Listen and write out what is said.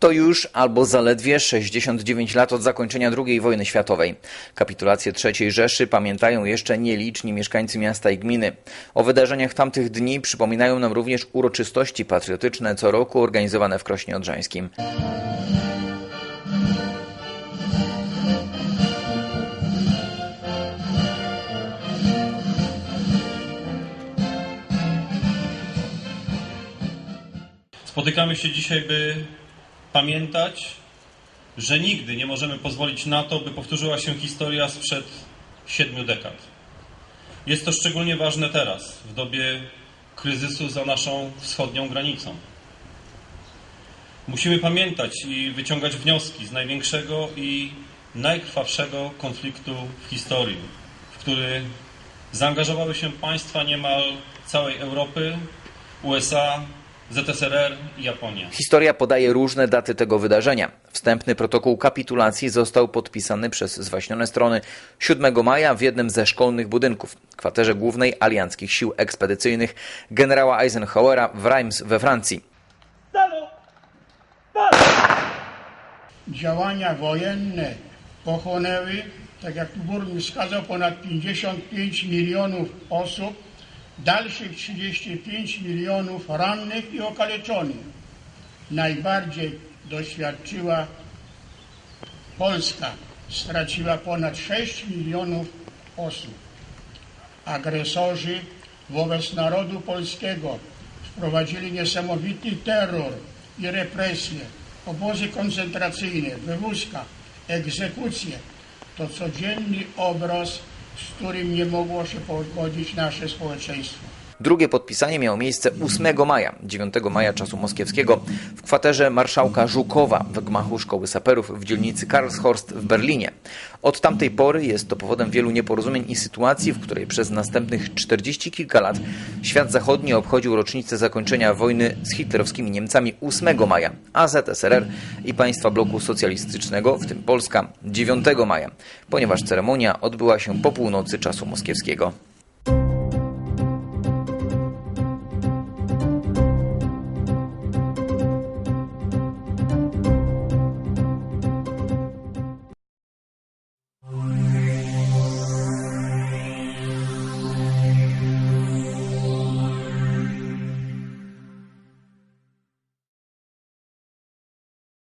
To już albo zaledwie 69 lat od zakończenia II wojny światowej. Kapitulację III Rzeszy pamiętają jeszcze nieliczni mieszkańcy miasta i gminy. O wydarzeniach tamtych dni przypominają nam również uroczystości patriotyczne co roku organizowane w Krośnie Odrzańskim. Spotykamy się dzisiaj, by pamiętać, że nigdy nie możemy pozwolić na to, by powtórzyła się historia sprzed siedmiu dekad. Jest to szczególnie ważne teraz, w dobie kryzysu za naszą wschodnią granicą. Musimy pamiętać i wyciągać wnioski z największego i najkrwawszego konfliktu w historii, w który zaangażowały się państwa niemal całej Europy, USA, ZSRR i Japonia. Historia podaje różne daty tego wydarzenia. Wstępny protokół kapitulacji został podpisany przez zwaśnione strony 7 maja w jednym ze szkolnych budynków, kwaterze głównej alianckich sił ekspedycyjnych generała Eisenhowera w Reims we Francji. działania wojenne pochłonęły, tak jak tu burmistrz wskazał, ponad 55 milionów osób, dalszych 35 milionów rannych i okaleczonych. Najbardziej doświadczyła Polska, straciła ponad 6 milionów osób. Agresorzy wobec narodu polskiego wprowadzili niesamowity terror i represje, obozy koncentracyjne, wywózka, egzekucje. To codzienny obraz, z którym nie mogło się pogodzić nasze społeczeństwo. Drugie podpisanie miało miejsce 8 maja, 9 maja czasu moskiewskiego w kwaterze marszałka Żukowa w gmachu Szkoły Saperów w dzielnicy Karlshorst w Berlinie. Od tamtej pory jest to powodem wielu nieporozumień i sytuacji, w której przez następnych 40 kilka lat świat zachodni obchodził rocznicę zakończenia wojny z hitlerowskimi Niemcami 8 maja, a ZSRR i państwa bloku socjalistycznego, w tym Polska, 9 maja, ponieważ ceremonia odbyła się po północy czasu moskiewskiego.